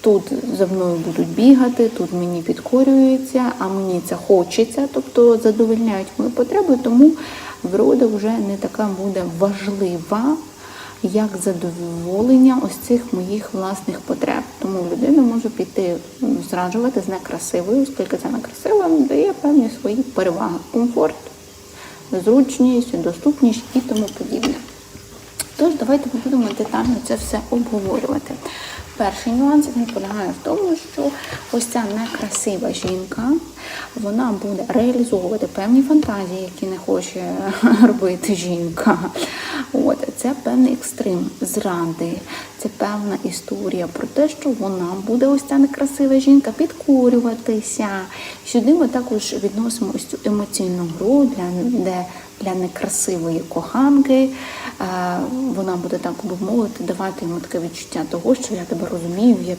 тут за мною будуть бігати, тут мені підкорюються, а мені це хочеться, тобто задовольняють мою потребу, тому врода вже не така буде важлива, як задоволення ось цих моїх власних потреб. Тому людина може піти зраджувати з некрасивою, оскільки це некрасива дає певні свої переваги, комфорт, зручність, доступність і тому подібне. Тож давайте будемо детально це все обговорювати. Перший нюанс він полягає в тому, що ось ця некрасива жінка вона буде реалізовувати певні фантазії, які не хоче робити жінка. От це певний екстрим зради, це певна історія про те, що вона буде ось ця некрасива жінка підкорюватися. Сюди ми також відносимо ось цю емоційну гру, для, для некрасивої коханки. Е, Вона буде так мовити, давати йому таке відчуття того, що я тебе розумію, я